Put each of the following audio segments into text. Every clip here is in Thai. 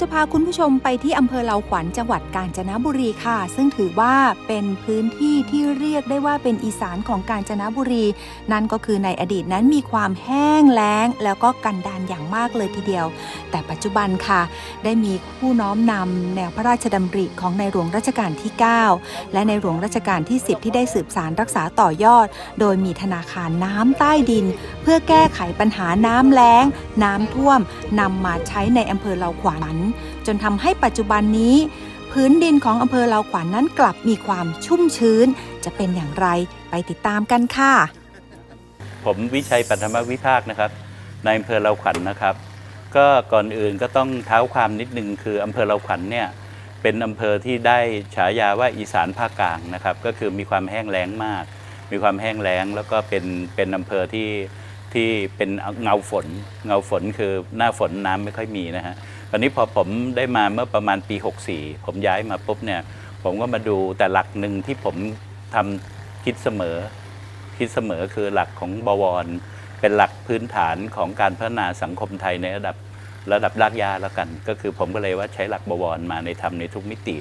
จะพาคุณผู้ชมไปที่อำเภอเลาขวัญจังหวัดกาญจนบุรีค่ะ ซึ่งถือว่าเป็นพื้นที่ที่เรียกได้ว่าเป็นอีสานของกาญจนบุรี นั่นก็คือในอดีตนั้นมีความแห้งแล้ง แล้วก็กันดานอย่างมากเลยทีเดียว แต่ปัจจุบันค่ะ ได้มีผู้น้อมนำแนวพระราชดำริของในหลวงรัชกาลที่ 9 และในหลวงรัชกาลที่ 10 ที่ได้สืบสารรักษาต่อยอด โดยมีธนาคารน้ำใต้ดิน เพื่อแก้ไขปัญหาน้ำแล้ง น้ำท่วมนำมาใช้ในอำเภอเลาขวัญ จนทำให้ปัจจุบันนี้ พื้นดินของอำเภอเลาขวัญนั้นกลับมีความชุ่มชื้น จะเป็นอย่างไรไปติดตามกันค่ะ ผมวิชัยปัทมวิภาคนะครับในอำเภอเราขวัญนะครับ ก็ก่อนอื่นก็ต้องเท้าความนิดนึงคืออำเภอเราขวัญเนี่ยเป็นอำเภอที่ได้ฉายาว่าอีสานภาคกลางนะครับ ก็คือมีความแห้งแล้งมาก มีความแห้งแล้งแล้วก็เป็นเป็นอำเภอที่ที่เป็นเงาฝน เงาฝนคือหน้าฝนน้ำไม่ค่อยมีนะฮะ ตอนนี้พอผมได้มาเมื่อประมาณปี 64 ผมย้ายมาปุ๊บเนี่ย ผมก็มาดูแต่หลักหนึ่งที่ผมทำคิดเสมอ คิดเสมอคือหลักของบวร เป็นหลักพื้นฐานของการพัฒนาสังคมไทยในระดับระดับรากหญ้าแล้วกัน ก็คือผมก็เลยว่าใช้หลักบวรมาในทำในทุกมิติ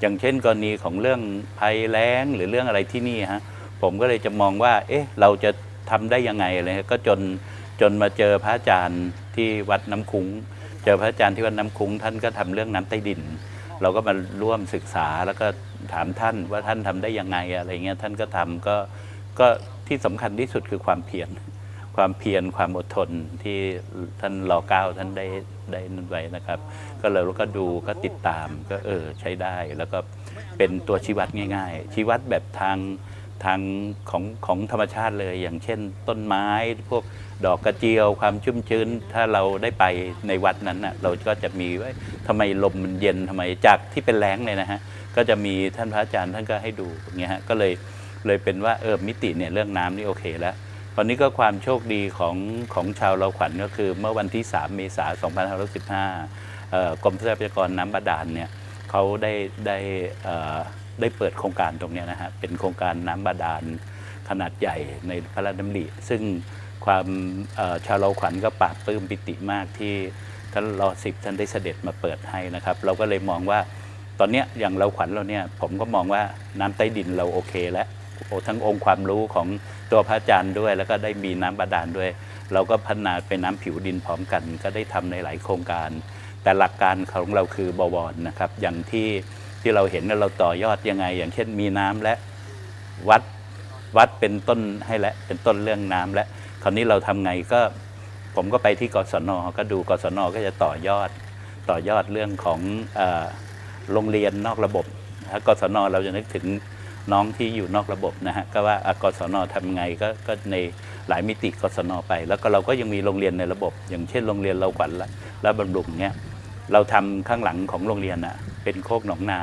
อย่างเช่น กรณีของเรื่องภัยแล้งหรือเรื่องอะไรที่นี่ฮะผมก็เลยจะมองว่า เอ๊ะ เราจะทำได้ยังไงอะไรก็จนจนมาเจอพระอาจารย์ที่วัดน้ำคุ้ง เจอพระอาจารย์ที่วัดน้ำคุ้งท่านก็ทำเรื่องน้ำใต้ดิน เราก็มาร่วมศึกษาแล้วก็ถามท่านว่าท่านทำได้ยังไงอะไรเงี้ยท่านก็ทำก็ก็ที่สำคัญที่สุดคือความเพียรความเพียรความอดทนที่ท่านรอเก้าท่านได้ได้นั่นไว้นะครับ ก็เลยเราก็ดูก็ติดตามก็เออใช้ได้แล้วก็เป็นตัวชีวัดง่าย ๆ ชีวัดแบบทางทางของของธรรมชาติเลย อย่างเช่นต้นไม้พวก ดอกกระเจียวความชุ่มชื้น ถ้าเราได้ไปในวัดนั้นนะเราก็จะมีว่าทำไมลมมันเย็นทำไมจากที่เป็นแรงเลยนะฮะก็จะมีท่านพระอาจารย์ท่านก็ให้ดูอย่างเงี้ยฮะก็เลยเลยเป็นว่าเออมิติเนี่ยเรื่องน้ำนี่โอเคแล้วตอนนี้ก็ความโชคดีของของชาวเราขวัญก็คือเมื่อวันที่ 3 เมษายน2515เอ่อกรมทรัพยากรน้ำบาดาลเนี่ยเขาได้ได้ได้เปิดโครงการตรงนี้นะฮะเป็นโครงการน้ำบาดาลขนาดใหญ่ในพระราชดำริซึ่ง ความชาวเราขวัญก็ปราบปลื้มปิติมากที่ท่านรอสิบท่านได้เสด็จมาเปิดให้นะครับ เราก็เลยมองว่าตอนเนี้ยอย่างเราขวัญเราเนี่ยผมก็มองว่าน้ำใต้ดินเราโอเคแล้วทั้งองค์ความรู้ของตัวพระอาจารย์ด้วย แล้วก็ได้มีน้ำบาดาลด้วย เราก็พัฒนาเป็นน้ำผิวดินพร้อมกัน ก็ได้ทำในหลายโครงการ แต่หลักการของเราคือบวรนะครับ อย่างที่ที่เราเห็นเราต่อยอดยังไง อย่างเช่นมีน้ำและวัดวัดเป็นต้นให้และเป็นต้นเรื่องน้ำและ คราวนี้เราทำไงก็ผมก็ไปที่กศนก็ดูกศนก็จะต่อยอดต่อยอดเรื่องของโรงเรียนนอกระบบกศนเราจะนึกถึงน้องที่อยู่นอกระบบนะฮะก็ว่ากศนทำไงก็ก็ในหลายมิติกศนไป แล้วก็เราก็ยังมีโรงเรียนในระบบ อย่างเช่นโรงเรียนเราขวัญและบำรุงเนี้ยเราทำข้างหลังของโรงเรียนอะเป็นโคกหนองนา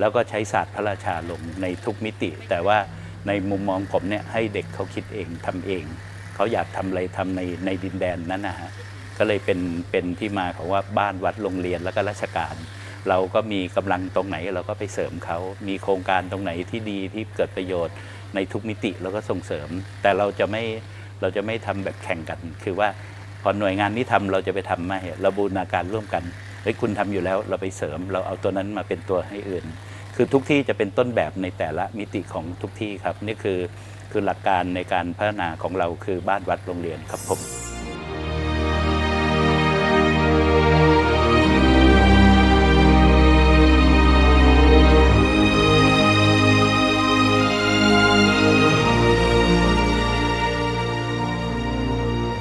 แล้วก็ใช้ศาสตร์พระราชาลงในทุกมิติ แต่ว่าในมุมมองผมเนี่ยให้เด็กเขาคิดเองทำเอง เขาอยากทำอะไรทำในในดินแดนนั้นนะฮะก็เลยเป็นเป็นที่มาของว่าบ้านวัดโรงเรียนแล้วก็ราชการ เราก็มีกำลังตรงไหนเราก็ไปเสริมเขา มีโครงการตรงไหนที่ดีที่เกิดประโยชน์ในทุกมิติเราก็ส่งเสริม แต่เราจะไม่เราจะไม่ทำแบบแข่งกัน คือว่าพอหน่วยงานนี้ทำเราจะไปทำไม่เราบูรณาการร่วมกันเฮ้ยคุณทำอยู่แล้วเราไปเสริม เราเอาตัวนั้นมาเป็นตัวให้อื่น คือทุกที่จะเป็นต้นแบบในแต่ละมิติของทุกที่ครับนี่คือ คือหลักการในการพัฒนาของเราคือบ้านวัดโรงเรียนครับผม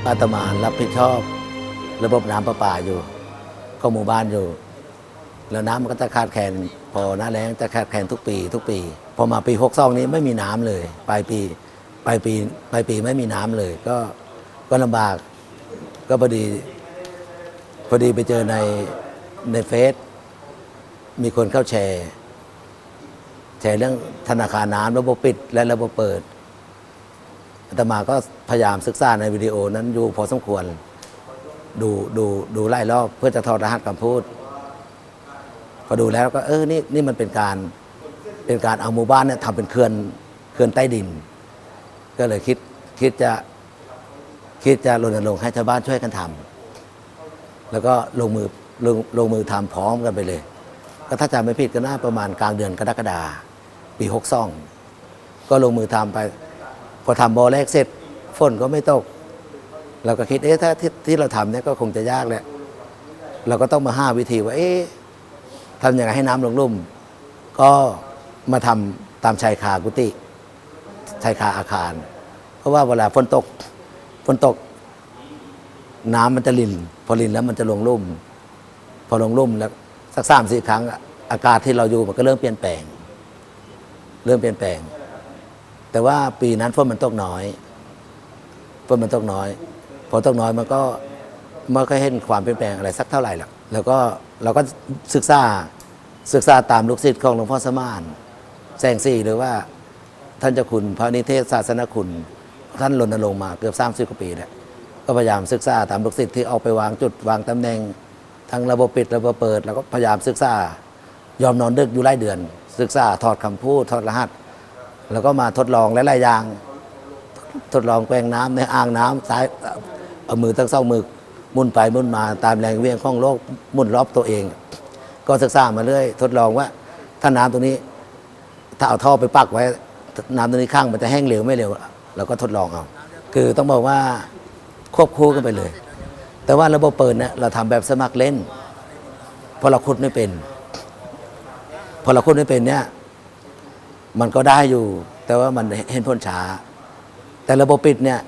อาตมารับผิดชอบ ระบบน้ำประปาอยู่ก็หมู่บ้านอยู่ แล้วน้ำมันก็จะขาดแคลนพอหน้าแล้งจะขาดแคลนทุกปี ทุกปี พอมาปีหกสองนี้ไม่มีน้ำเลยปลายปีปลายปีปลายปีไม่มีน้ำเลย ก็ก็ลำบากก็พอดีพอดีไปเจอในในเฟซมีคนเข้าแชร์แชร์เรื่องธนาคารน้ำระบบปิดและระบบเปิดอาตมาก็พยายามศึกษาในวิดีโอนั้นอยู่พอสมควร ดูดูดูไล่รอบเพื่อจะถอดรหัสคำพูด พอดูแล้วก็เออนี่นี่มันเป็นการ เป็นการเอาหมู่บ้านเนี่ยทำเป็นเขื่อนเขื่อนใต้ดิน ก็เลยคิดคิดจะคิดจะรณรงค์ให้ชาวบ้านช่วยกันทำแล้วก็ลงมือลงลงมือทำพร้อมกันไปเลย ก็ถ้าจำไม่ผิดก็น่าประมาณกลางเดือนกรกฎาปีหกซ่อง ก็ลงมือทำไป พอทำบอแรกเสร็จฝนก็ไม่ตก เราก็คิดเอ๊ะถ้าที่ที่เราทำเนี่ยก็คงจะยากแหละเราก็ต้องมาห้าวิธีว่าเอ๊ะทำยังไงให้น้ำลงลุ่ม ก็ มาทำตามชายคากุฏิชายคาอาคาร เพราะว่าเวลาฝนตกฝนตก น้ำมันจะลิน พอลินแล้วมันจะลงลุ่ม พอลงลุ่มแล้วสักสามสี่ครั้ง อากาศที่เราอยู่มันก็เริ่มเปลี่ยนแปลง เริ่มเปลี่ยนแปลง แต่ว่าปีนั้นฝนมันตกน้อยฝนมันตกน้อย พอตกน้อยมันก็ม่ค่อยเห็นความเปลี่ยนแปลงอะไรสักเท่าไหร่หรอกแล้วก็เราก็ศึกษาศึกษาตามลูกศิษย์ของหลวงพ่อสมาน แสงสีหรือว่าท่านเจ้าคุณพระนิเทศศาสนคุณ ท่านรณรงค์มาเกือบสามสิบกว่าปีแล้วก็พยายามศึกษาตามลูกศิษย์ที่เอาไปวางจุดวางตำแหน่งทั้งระบบปิดระบบเปิด แล้วก็พยายามศึกษายอมนอนดึกอยู่ไล่เดือน ศึกษาถอดคำพูดถอดรหัส แล้วก็มาทดลองหลายๆอย่าง ทดลองแปลงน้ำในอ่างน้ำซ้ายเอามือทั้งสองมือมุนไปมุนมาตามแรงเวียงของโลกมุนรอบตัวเอง ก็ศึกษามาเรื่อย ทดลองว่าถ้าน้ำตรงนี้ ถ้าเอาท่อไปปักไว้น้ำตรงนี้ข้างมันจะแห้งเร็วไม่เร็วเราก็ทดลองเอา คือต้องบอกว่าควบคู่กันไปเลย แต่ว่าระบบเปิดเนี่ยเราทำแบบสมัครเล่นพราะเราคุดไม่เป็น พอเราคุดไม่เป็นเนี่ย มันก็ได้อยู่ แต่ว่ามันเห็นผลช้า แต่ระบบปิดเนี่ย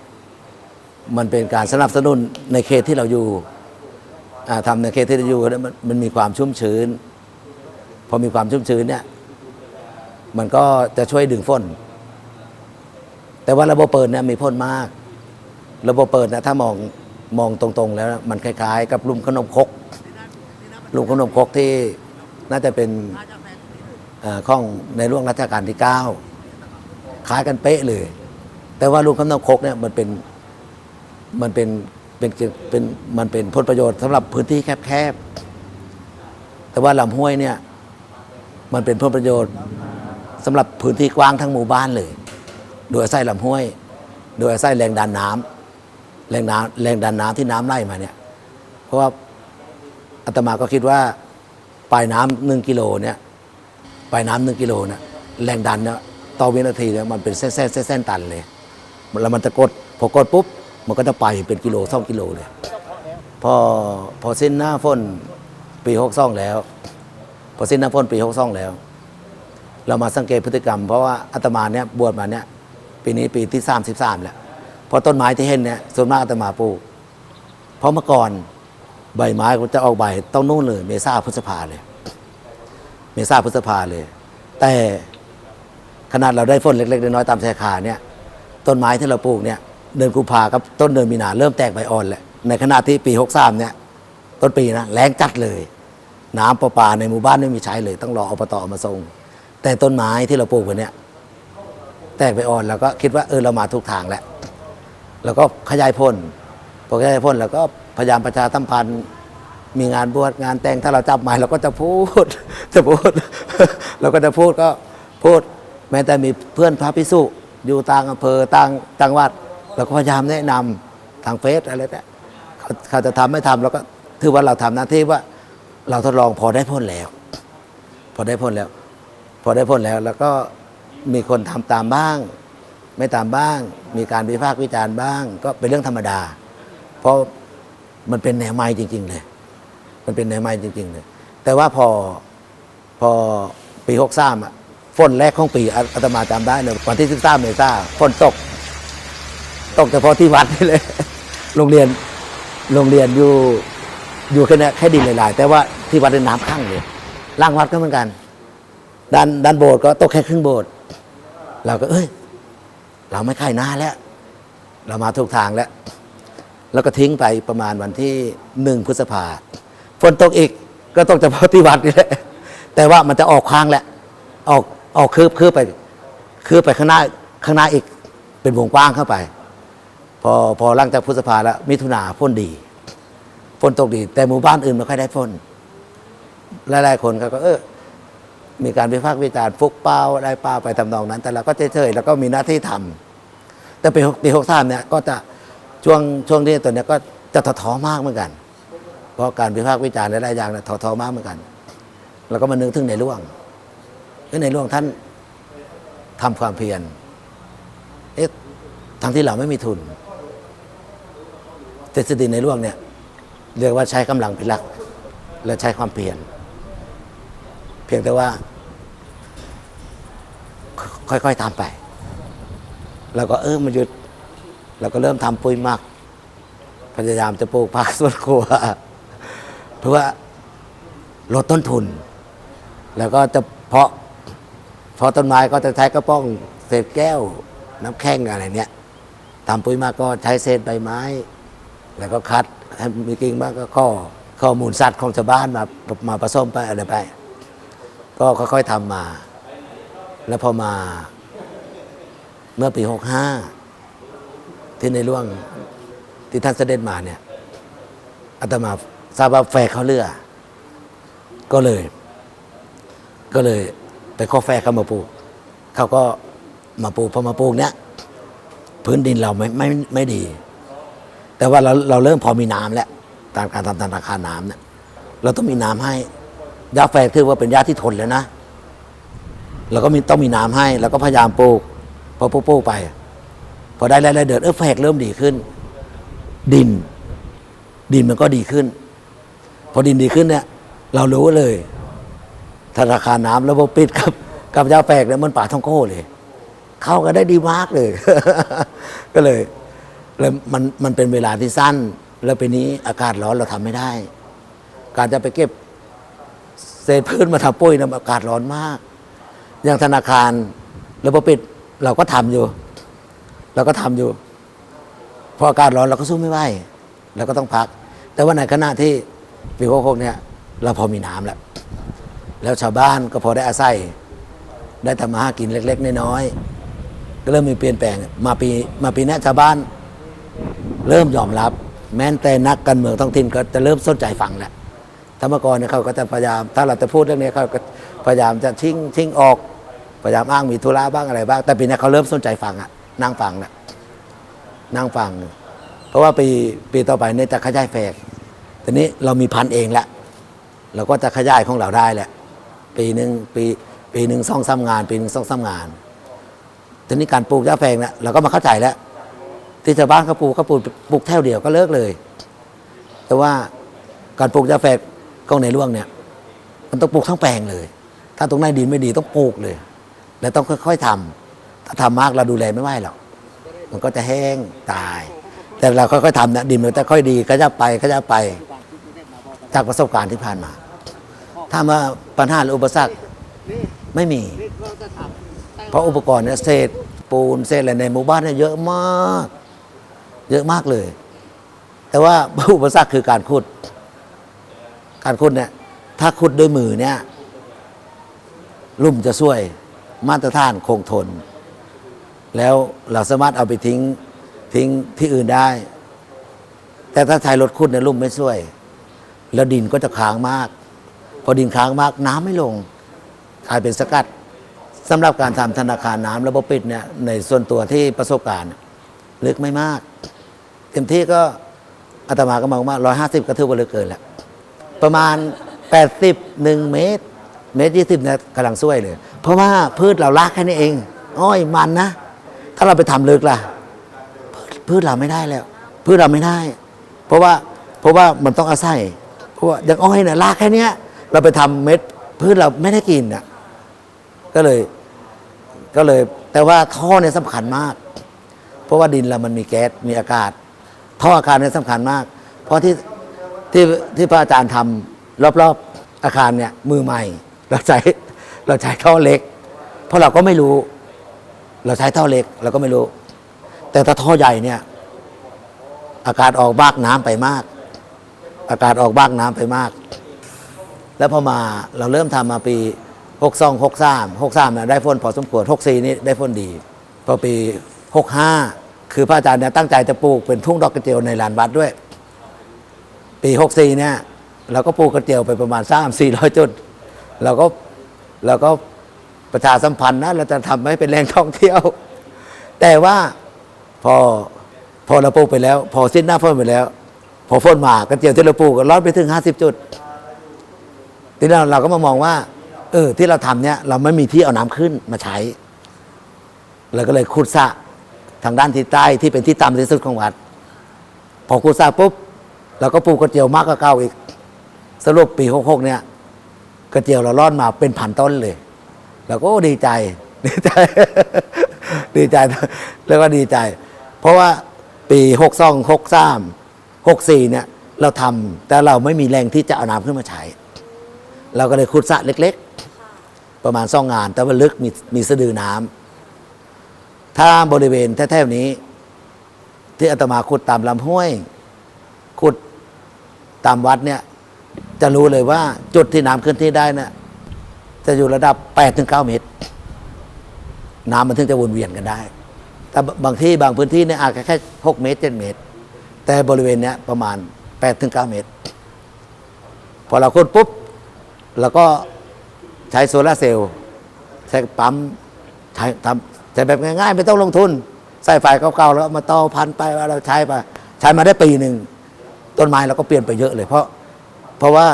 มันเป็นการสนับสนุนในเขตที่เราอยู่อ่าทำในเขตที่เราอยู่มันมีความชุ่มชื้น พอมีความชุ่มชื้นเนี่ย มันก็จะช่วยดึงฝนแต่ว่าระบบเปิดเนี่ยมีพ่นมาก ระบบเปิดนะถ้ามองมองตรงๆ แล้วมันคล้ายๆ กับลุมขนมคกลุมขนมคกที่น่าจะเป็นเอ่องในร่วงรัชกาลที่ 9 คล้ายกันเป๊ะเลย แต่ว่าลุมขนมคกเนี่ยมันเป็นมันเป็นเป็นเป็นมันเป็นผลประโยชน์สำหรับพื้นที่แคบๆแต่ว่าลำห้วยเนี่ยมันเป็นผลประโยชน์ สำหรับพื้นที่กว้างทั้งหมู่บ้านเลย โดยอาศัยลำห้วย โดยอาศัยแรงดันน้ำแรงน้ำแรงดันน้ำที่น้ำไหลมาเนี่ยเพราะว่าอาตมาก็คิดว่าปลายน้ำหนึ่งกิโลเนี่ยปลายน้ำหนึ่งกิโลเนี่ยแรงดันเนี่ยต่อวินาทีเนี่ยมันเป็นเส้นเส้นเส้นเส้นตันเลยแล้วมันจะกดพอกดปุ๊บมันก็จะไปเป็นกิโลสองกิโลเลยพอพอสิ้นหน้าฝนปีหกซ่องแล้ว พอสิ้นหน้าฝนปีหกซ่องแล้ว เรามาสังเกตพฤติกรรม เพราะว่าอาตมาเนี่ยบวชมาเนี่ยปีนี้ปีที่สามสิบสามแล้วเพราะต้นไม้ที่เห็นเนี่ยส่วนมากอาตมาปลูกเพราะเมื่อก่อนใบไม้ก็จะออกใบต้องนู่นเลย เมษาพฤษภาเลย เมษาพฤษภาเลย แต่ขนาดเราได้ฝนเล็กๆน้อยๆตามชายคาเนี่ย ต้นไม้ที่เราปลูกเนี่ยเดือนกุมภากับต้นเดือนมีนาเริ่มแตกใบอ่อนแล้วในขณะที่ปีหกสามเนี่ย ต้นปีนะแรงจัดเลย น้ำประปาในหมู่บ้านไม่มีใช้เลย ต้องรออบตอมาส่ง แต่ต้นไม้ที่เราปลูกไว้เนี่ยแตกใบอ่อนเราก็คิดว่าเออเรามาถูกทางแล้วแล้วก็ขยายพ่นพอขยายพ่นเราก็พยายามประชาสัมพันธ์มีงานบวชงานแต่งถ้าเราจับไม้เราก็จะพูดจะพูด เราก็จะพูดก็พูด แม้แต่มีเพื่อนพระพิสุอยู่ต่างอำเภอต่างจังหวัดเราก็พยายามแนะนำทางเฟซอะไรเนี่ยเขาจะทำไม่ทำเราก็ถือว่าเราทำหน้าที่ว่า เราทดลองพอได้พ้นแล้ว พอได้พ้นแล้ว พอได้พ้นแล้วแล้วก็มีคนทำตามบ้าง ไม่ตามบ้าง มีการวิพากษ์วิจารณ์บ้าง ก็เป็นเรื่องธรรมดา เพราะมันเป็นแนวใหม่จริง ๆ เลย มันเป็นแนวใหม่จริง ๆ เลย แต่ว่าพอพอปีหกสามอะฝนแรกของปีอาตมาจำได้เลยวันที่สิบสามเมษาฝนตก ตกเฉพาะที่วัดนี่เลย โรงเรียนโรงเรียนอยู่อยู่แค่เนี้ยแค่ดินหลายๆ แต่ว่าที่วัดเป็นน้ำข้างเลยล่างวัดก็เหมือนกัน ด้านด้านโบสถ์ก็ตกแค่ครึ่งโบสถ์เราก็เอ้ย เราไม่ค่ายหน้าแล้ว เรามาถูกทางแล้ว แล้วก็ทิ้งไปประมาณวันที่หนึ่งพฤษภาฝนตกอีกก็ต้องจะพที่วัดนี่แหละแต่ว่ามันจะออกค้างแหละ ออกออกคืบคืบไป คืบไปข้างหน้าข้างหน้าอีกเป็นวงกว้างเข้าไป พอพอหลังจากพฤษภาแล้วมิถุนาฝนดีฝนตกดี แต่หมู่บ้านอื่นไม่ค่อยได้ฝนหลายๆคนเขาก็เออ มีการวิพากษ์วิจารณ์ฟุกเป้าได้เป้าไปทำนองนั้น แต่เราก็เฉยๆแล้วก็มีหน้าที่ทำแต่ปีหกปีหกสามเนี่ยก็จะช่วงช่วงนี้ตัวเนี้ยก็จะท้อท้อมากเหมือนกัน เพราะการวิพากษ์วิจารณ์หลายๆอย่างเนี่ยท้อท้อมากเหมือนกัน แล้วก็มานึกถึงในหลวงเอ้ยในหลวงท่านทำความเพียรเอ๊ะทั้งที่เราไม่มีทุนทฤษฎีในหลวงเนี่ยเรียกว่าใช้กำลังเป็นหลัก และใช้ความเพียรเพียงแต่ว่า ค่อยๆทำไป แล้วก็เออมันหยุดเราก็เริ่มทำปุ๋ยหมัก พยายามจะปลูกผักสวนครัว เพื่อลดต้นทุน แล้วก็จะเพาะเพาะต้นไม้ก็จะใช้กระป้องเศษแก้ว น้ำแข็งอะไรเนี้ยทำปุ๋ยหมากก็ใช้เศษใบไม้ แล้วก็คัดให้มีกิ่งบ้างก็ข้อข้อมูลสัตว์ของชาวบ้านมามาผสมไปอะไรไป ก็ค่อยๆทำมา แล้วพอมาเมื่อปีหกห้าที่ในร่วงที่ท่านเสด็จมาเนี่ยอาตมาทราบว่าแฟเขาเลือ ก็เลย ก็เลยไปข้อแฟเขามาปลูก เขาก็มาปลูกพอมาปลูกเนี้ยพื้นดินเราไม่ไม่ไม่ดี แต่ว่าเราเราเริ่มพอมีน้ำแล้วตามการทำธนาคารน้ำเนี่ยเราต้องมีน้ำให้ยาแฝกถือว่าเป็นยาที่ทนแล้วนะ เราก็มีต้องมีน้ำให้ แล้วก็พยายามปลูกพอปลูกไป พอได้รายเดือนเออแฝกเริ่มดีขึ้น ดิน ดินมันก็ดีขึ้น พอดินดีขึ้นเนี่ย เรารู้เลย ธนาคารน้ำระบบปิดกับ กับยาแฝกเนี่ยมันป่าท่องโก้เลย เข้ากันได้ดีมากเลย ก็เลยเลยมันมันเป็นเวลาที่สั้น แล้วปีนี้อากาศร้อนเราทำไม่ได้ การจะไปเก็บเศษพืชมาทำปุ้ยนะอากาศร้อนมาก อย่างธนาคารระบบปิดเราก็ทำอยู่ เราก็ทำอยู่ พออากาศร้อนเราก็สู้ไม่ไหวเราก็ต้องพัก แต่ว่าในขณะที่ปีหกหกเนี่ยเราพอมีน้ำแล้ว แล้วชาวบ้านก็พอได้อาศัย ได้ทำมาหากินเล็ก ๆ น้อยๆก็เริ่มมีเปลี่ยนแปลงมาปีมาปีนี้ชาวบ้าน เริ่มยอมรับ แม้แต่นักการเมืองท้องถิ่นก็จะเริ่มสนใจฟังแล้วถ้าเมื่อก่อเนี่ยเขาก็จะพยายาม ถ้าเราจะพูดเรื่องนี้เขาก็พยายามจะทิ้งทิ้งออก พยายามอ้างมีธุระบ้างอะไรบ้าง แต่ปีนี้เขาเริ่มสนใจฟังอะนั่งฟังแล้วนั่งฟัง เพราะว่าปีปีต่อไปเนี่ยจะขยายแฝกทีนี้เรามีพันเองแล้วเราก็จะขยายของเราได้แหละ ปีหนึ่งปีปีหนึ่งสองสามงาน ปีหนึ่งสองสามงานทีนี้การปลูกยาแฝงเนี่ยเราก็มาเข้าใจแล้ว ที่ชาวบ้านเขาปลูกเขาปลูกปลูกแถวเดียวก็เลิกเลย แต่ว่าการปลูกยาแฝกของในร่วงเนี่ย มันต้องปลูกทั้งแปลงเลย ถ้าตรงไหนดินไม่ดีต้องปลูกเลย แล้วต้องค่อย ๆทำถ้าทำมากเราดูแลไม่ไหวหรอก มันก็จะแห้งตาย แต่เราค่อยๆทำเนี่ยดินมันจะค่อยดีก็จะไปก็จะไป จากประสบการณ์ที่ผ่านมา ถ้ามาปัญหาหรืออุปสรรคไม่มี เพราะอุปกรณ์เนี่ยเศษปูนเศษอะไรในหมู่บ้านเนี่ยเยอะมาก เยอะมากเลย แต่ว่าอุปสรรคคือการขุด การขุดเนี่ยถ้าขุดด้วยมือเนี่ยลุ่มจะช่วย มาตรฐานคงทน แล้วเราสามารถเอาไปทิ้งทิ้งที่อื่นได้ แต่ถ้าใช้รถขุดเนี่ยลุ่มไม่ช่วย แล้วดินก็จะค้างมาก พอดินค้างมากน้ำไม่ลงกลายเป็นสกัดสำหรับการทำธนาคารน้ำระบบปิดเนี่ยในส่วนตัวที่ประสบการณ์ลึกไม่มาก เต็มที่ก็อาตมาก็มองว่าร้อยห้าสิบก็ถือว่าลึกเกินแล้วประมาณแปดสิบหนึ่งเมตร เมตรยี่สิบเนี่ยกำลังช่วยเลย เพราะว่าพืชเราลากแค่นี้เอง อ้อยมันนะ ถ้าเราไปทำลึกล่ะ พืชเราไม่ได้แล้ว พืชเราไม่ได้ เพราะว่าเพราะว่ามันต้องอาศัยเพราะว่าอย่างอ้อยเนี่ยลากแค่เนี้ย เราไปทำเม็ดพืชเราไม่ได้กินอะก็เลยก็เลย แต่ว่าท่อเนี่ยสำคัญมาก เพราะว่าดินเรามันมีแก๊สมีอากาศ ท่ออากาศเนี่ยสำคัญมาก เพราะที่ที่ที่พระอาจารย์ทำรอบๆอาคารเนี่ยมือใหม่เราใช้ เราใช้ท่อเล็ก เพราะเราก็ไม่รู้ เราใช้ท่อเล็ก เราก็ไม่รู้ แต่ถ้าท่อใหญ่เนี่ย อากาศออกบากน้ำไปมาก อากาศออกบากน้ำไปมาก แล้วพอมาเราเริ่มทำมาปีหกสองหกสามหกสามเนี่ยได้ฝนพอสมควรหกสี่นี่ได้ฝนดี พอปีหกห้าคือพระอาจารย์เนี่ยตั้งใจจะปลูกเป็นทุ่งดอกกระเจียวในลานวัดด้วย ปีหกสี่เนี่ยเราก็ปลูกกระเจียวไปประมาณสามสี่ร้อยจุด เราก็ เราก็ประชาสัมพันธ์นะเราจะทำให้เป็นแหล่งท่องเที่ยว แต่ว่าพอพอเราปลูกไปแล้ว พอสิ้นหน้าฝนไปแล้ว พอฝนมากระเจียวที่เราปลูกก็ลดไปถึงห้าสิบจุด ทีนี้เราเราก็มามองว่า เออ ที่เราทำเนี่ย เราไม่มีที่เอาน้ำขึ้นมาใช้เราก็เลยขุดสระทางด้านทิศใต้ที่เป็นที่ต่ำที่สุดของวัด พอขุดสระปุ๊บเราก็ปลูกกระเจียวมากกว่าเก่าอีก สรุปปีหกหกเนี่ย กระเจียวเรารอดมาเป็นพันต้นเลยเราก็ดีใจ ดีใจ ดีใจแล้วก็ดีใจ เพราะว่าปีหกสองหกสามหกสี่เนี่ย เราทำแต่เราไม่มีแรงที่จะเอาน้ำขึ้นมาใช้ เราก็เลยขุดสระเล็ก ๆ ประมาณสองงาน แต่ว่าลึกมีมีสะดือน้ำถ้าบริเวณแถวๆนี้ ที่อาตมาขุดตามลำห้วยขุดตามวัดเนี่ย จะรู้เลยว่าจุดที่น้ำขึ้นที่ได้นะจะอยู่ระดับ8ถึง9เมตร น้ำมันถึงจะวนเวียนกันได้ แต่บางที่บางพื้นที่เนี่ยอาจจะแค่ 6 เมตร 7 เมตร แต่บริเวณเนี้ยประมาณ8ถึง9เมตร พอเราขุดปุ๊บเราก็ใช้โซลาร์เซลล์ใช้ปั๊มใช้ทำใช้แบบง่ายๆ ไม่ต้องลงทุน ใส่ไฟเก่าๆแล้วมาต่อพันไปเราใช้ไปใช้มาได้ปีหนึ่งต้นไม้เราก็เปลี่ยนไปเยอะเลยเพราะ เพราะว่า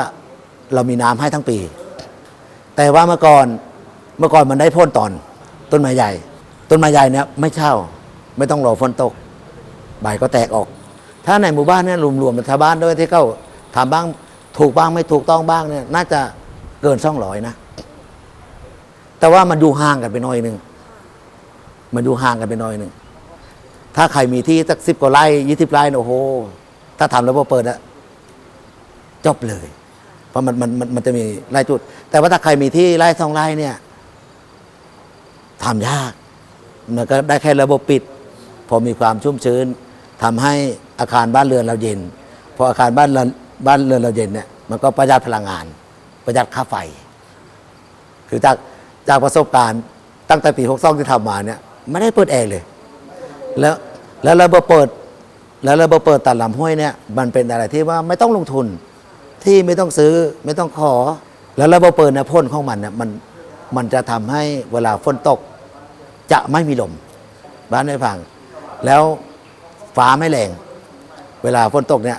เรามีน้ำให้ทั้งปี แต่ว่าเมื่อก่อนเมื่อก่อนมันได้พ่นตอนต้นไม้ใหญ่ ต้นไม้ใหญ่เนี่ยไม่เช่าไม่ต้องรอฝนตก ใบก็แตกออก ถ้าในหมู่บ้านเนี่ยรวมๆชาวบ้านด้วยที่เขาทำบ้างถูกบ้างไม่ถูกต้องบ้างเนี่ยน่าจะเกินสองร้อยนะ แต่ว่ามันดูห่างกันไปหน่อยหนึ่งมันดูห่างกันไปหน่อยหนึ่งถ้าใครมีที่สักสิบกว่าไร่ยี่สิบไร่เนี่ยโอ้โห ถ้าทำแล้วพอเปิดอะ จบเลย เพราะมันมันมันมันจะมีไร่จุด แต่ว่าถ้าใครมีที่ไร่สองไร่เนี่ยทำยาก มันก็ได้แค่ระบบปิด พอมีความชุ่มชื้นทำให้อาคารบ้านเรือนเราเย็น พออาคารบ้านเราบ้านเรือนเราเย็นเนี่ยมันก็ประหยัดพลังงาน ประหยัดค่าไฟ คือจากจากประสบการณ์ตั้งแต่ปี62ที่ทำมาเนี่ยไม่ได้เปิดแอร์เลย แล้วแล้วระบบเปิด แล้วระบบเปิดตัดลำห้วยเนี่ยมันเป็นอะไรที่ว่าไม่ต้องลงทุน ที่ไม่ต้องซื้อไม่ต้องขอ แล้วระบบเปิดเนี่ยพ่นของมันเนี่ยมันมันจะทำให้เวลาฝนตก จะไม่มีลม บ้านไม่พัง แล้วฟ้าไม่แรง เวลาฝนตกเนี่ย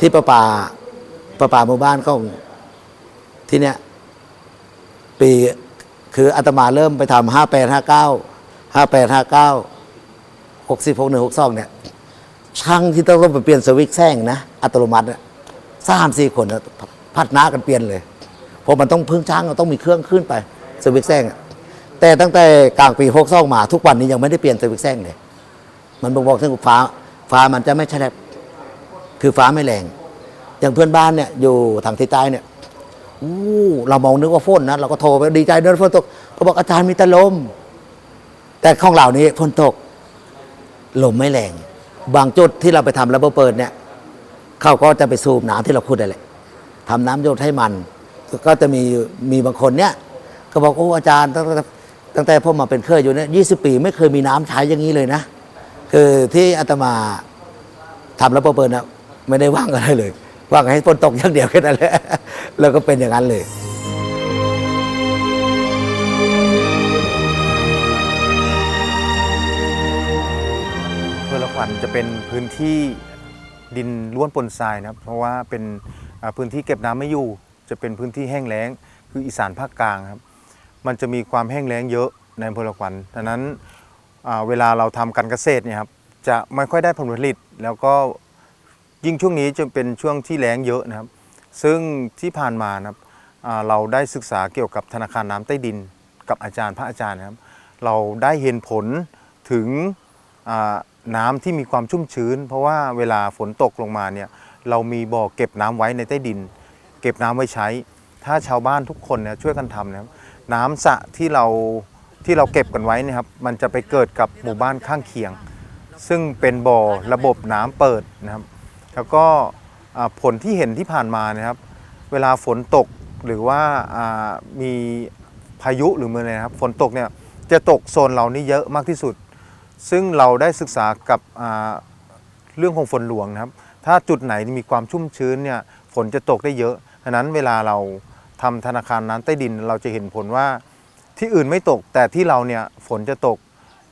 ที่ประปาประปาหมู่บ้านของที่เนี่ยปีคืออาตมาเริ่มไปทำห้าแปดห้าเก้าห้าแปดห้าเก้าหกสิบหกหนึ่งหกสองเนี่ยช่างที่ต้องไปเปลี่ยนสวิตช์แซงนะอัตโนมัติเนี่ย สามสี่คนนะพัดหน้ากันเปลี่ยนเลยเพราะมันต้องพึ่งช่างมันต้องมีเครื่องขึ้นไปสวิตช์แซงแต่ตั้งแต่กลางปีหกสองมา ทุกวันนี้ยังไม่ได้เปลี่ยนสวิตช์แซงเลย มันบ่งบอกถึงฟ้าฟ้ามันจะไม่แลบคือฟ้าไม่แรงอย่างเพื่อนบ้านเนี่ยอยู่ทางทิศใต้เนี่ยอู้เรามองนึกว่าฝนนะเราก็โทรไปดีใจเดินฝนตกเขาบอกอาจารย์มีแต่ลม แต่ของเรานี้ฝนตกลมไม่แรง บางจุดที่เราไปทำระบบเปิดเนี่ย เขาก็จะไปสูบน้ำที่เราพูดได้แหละทำน้ำหยดให้มัน ก็จะมีมีบางคนเนี่ยก็บอกโอ้อาจารย์ตั้งแต่ตั้งแต่ผมมาเป็นเคยอยู่เนี่ยยี่สิบปี ไม่เคยมีน้ำใช้อย่างนี้เลยนะ คือที่อาตมาทำระบบเปิดนะไม่ได้ว่างอะไรเลย ว่างให้ฝนตกอย่างเดียวแค่นั้นแหละแล้วก็เป็นอย่างนั้นเลยอำเภอละขวัญจะเป็นพื้นที่ ดินล้วนปนทรายนะครับเพราะว่าเป็นพื้นที่เก็บน้ำไม่อยู่ จะเป็นพื้นที่แห้งแล้ง คืออีสานภาคกลางครับมันจะมีความแห้งแล้งเยอะในอำเภอละขวัญดังนั้นเวลาเราทำการเกษตรเนี่ยครับจะไม่ค่อยได้ผลผลิต แล้วก็ยิ่งช่วงนี้จะเป็นช่วงที่แล้งเยอะนะครับ ซึ่งที่ผ่านมานะครับเราได้ศึกษาเกี่ยวกับธนาคารน้ำใต้ดิน กับอาจารย์พระอาจารย์นะครับ เราได้เห็นผลถึง น้ำที่มีความชุ่มชื้น เพราะว่าเวลาฝนตกลงมาเนี่ยเรามีบ่อเก็บน้ำไว้ในใต้ดิน เก็บน้ำไว้ใช้ ถ้าชาวบ้านทุกคนเนี่ยช่วยกันทำนะครับน้ำสระที่เราที่เราเก็บกันไว้นะครับ มันจะไปเกิดกับหมู่บ้านข้างเคียง ซึ่งเป็นบ่อระบบน้ำเปิดนะครับ แล้วก็ผลที่เห็นที่ผ่านมานะครับ เวลาฝนตกหรือว่ามีพายุหรือเมื่อไรนะครับฝนตกเนี่ยจะตกโซนเรานี่เยอะมากที่สุด ซึ่งเราได้ศึกษากับเรื่องของฝนหลวงนะครับ ถ้าจุดไหนมีความชุ่มชื้นเนี่ยฝนจะตกได้เยอะฉะนั้นเวลาเราทำธนาคารน้ำใต้ดินเราจะเห็นผลว่าที่อื่นไม่ตกแต่ที่เราเนี่ยฝนจะตก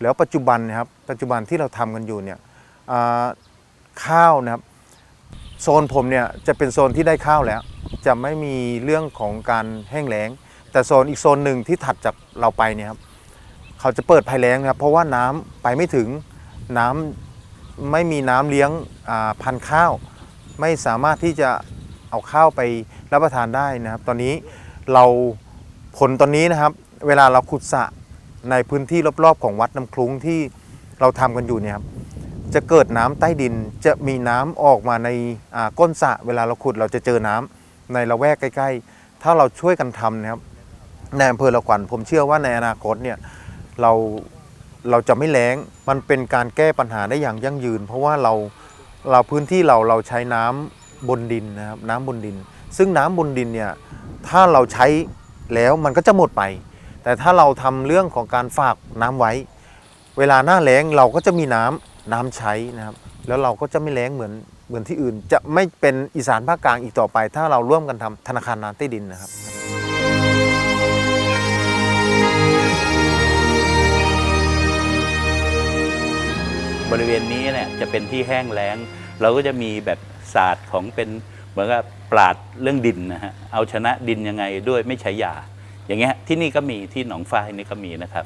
แล้วปัจจุบันนะครับปัจจุบันที่เราทำกันอยู่เนี่ยข้าวนะครับโซนผมเนี่ยจะเป็นโซนที่ได้ข้าวแล้ว จะไม่มีเรื่องของการแห้งแล้ง แต่โซนอีกโซนหนึ่งที่ถัดจากเราไปเนี่ยครับ เขาจะเปิดภัยแล้งนะครับเพราะว่าน้ำไปไม่ถึงน้ำไม่มีน้ำเลี้ยงพันธุ์ข้าว ไม่สามารถที่จะเอาข้าวไปรับประทานได้นะครับ ตอนนี้เราผลตอนนี้นะครับ เวลาเราขุดสระในพื้นที่รอบๆ ของวัดน้ำคลุ้งที่เราทำกันอยู่เนี่ยครับจะเกิดน้ำใต้ดินจะมีน้ำออกมาในาก้นสระเวลาเราขุดเราจะเจอน้ำในละแวกใกล้ ๆ ถ้าเราช่วยกันทำนะครับในอำเภอละขวัญผมเชื่อว่าในอนาคตเนี่ย เราเราจะไม่แล้ง มันเป็นการแก้ปัญหาได้อย่างยั่งยืน เพราะว่าเราเราพื้นที่เราเราใช้น้ำบนดินนะครับน้ำบนดิน ซึ่งน้ำบนดินเนี่ยถ้าเราใช้แล้วมันก็จะหมดไป แต่ถ้าเราทำเรื่องของการฝากน้ำไว้ เวลาหน้าแล้งเราก็จะมีน้ำน้ำใช้นะครับ แล้วเราก็จะไม่แล้งเหมือนเหมือนที่อื่น จะไม่เป็นอีสานภาคกลางอีกต่อไป ถ้าเราร่วมกันทำธนาคารน้ำใต้ดินนะครับ บริเวณนี้เนี่ยจะเป็นที่แห้งแล้ง เราก็จะมีแบบศาสตร์ของเป็นเหมือนกับปราดเรื่องดินนะฮะเอาชนะดินยังไงด้วยไม่ใช้ยา อย่างเงี้ยที่นี่ก็มีที่หนองฝ้ายนี่ก็มีนะครับ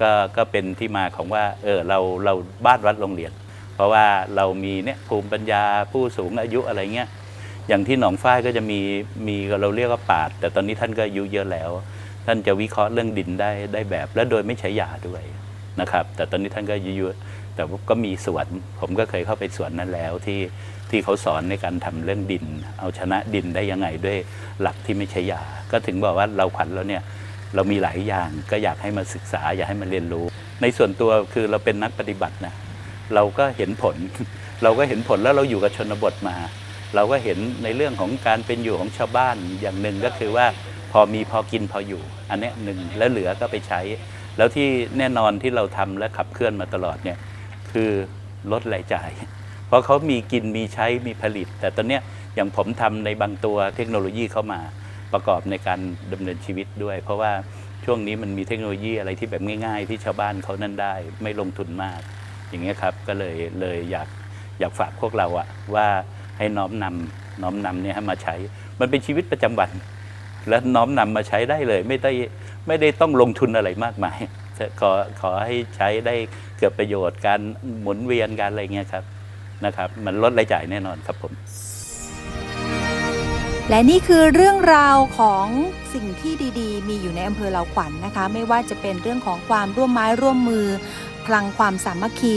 ก็ก็เป็นที่มาของว่าเออเราเราบ้านวัดโรงเรียน เพราะว่าเรามีเนี่ยภูมิปัญญาผู้สูงอายุอะไรเงี้ยอย่างที่หนองฝ้ายก็จะมีมีเราเรียกว่าปาด แต่ตอนนี้ท่านก็อายุเยอะแล้ว ท่านจะวิเคราะห์เรื่องดินได้ได้แบบ และโดยไม่ใช้ยาด้วยนะครับ แต่ตอนนี้ท่านก็อายุ แต่ก็มีสวนผมก็เคยเข้าไปสวนนั้นแล้วที่ที่เขาสอนในการทำเรื่องดิน เอาชนะดินได้ยังไงด้วยหลักที่ไม่ใช้ยา ก็ถึงบอกว่าเราขวัญเราเนี่ยเรามีหลายอย่างก็อยากให้มาศึกษาอยากให้มาเรียนรู้ ในส่วนตัวคือเราเป็นนักปฏิบัตินะเราก็เห็นผล เราก็เห็นผลแล้วเราอยู่กับชนบทมา เราก็เห็นในเรื่องของการเป็นอยู่ของชาวบ้านอย่างหนึ่งก็คือว่าพอมีพอกินพออยู่ อันเนี้ยหนึ่งแล้วเหลือก็ไปใช้ แล้วที่แน่นอนที่เราทำและขับเคลื่อนมาตลอดเนี่ย คือลดรายจ่าย เพราะเขามีกินมีใช้มีผลิต แต่ตอนเนี้ยอย่างผมทำในบางตัวเทคโนโลยีเข้ามาประกอบในการดำเนินชีวิตด้วย เพราะว่าช่วงนี้มันมีเทคโนโลยีอะไรที่แบบง่าย ๆ ที่ชาวบ้านเขานั่นได้ไม่ลงทุนมาก อย่างเงี้ยครับก็เลยเลยอยากอยากฝากพวกเราอะว่าให้น้อมนำน้อมนำเนี่ยมาใช้ มันเป็นชีวิตประจำวัน และน้อมนำมาใช้ได้เลย ไม่ได้ไม่ได้ต้องลงทุนอะไรมากมาย ขอขอให้ใช้ได้เกิดประโยชน์การหมุนเวียนการอะไรเงี้ยครับนะครับ มันลดรายจ่ายแน่นอนครับผม และนี่คือเรื่องราวของสิ่งที่ดีๆ มีอยู่ในอำเภอเหล่าขวัญนะคะ ไม่ว่าจะเป็นเรื่องของความร่วมไม้ร่วมมือ พลังความสามัคคี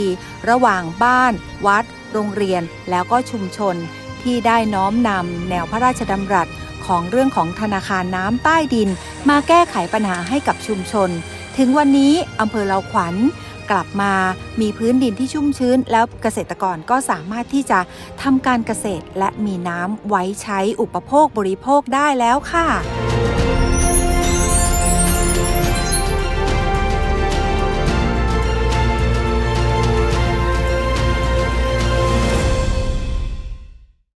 ระหว่างบ้าน วัด โรงเรียน แล้วก็ชุมชนที่ได้น้อมนำแนวพระราชดำรัสของเรื่องของธนาคารน้ำใต้ดิน มาแก้ไขปัญหาให้กับชุมชน ถึงวันนี้อำเภอเลาขวัญกลับมามีพื้นดินที่ชุ่มชื้น แล้วเกษตรกรก็สามารถที่จะทำการเกษตรและมีน้ำไว้ใช้อุปโภคบริโภคได้แล้วค่ะ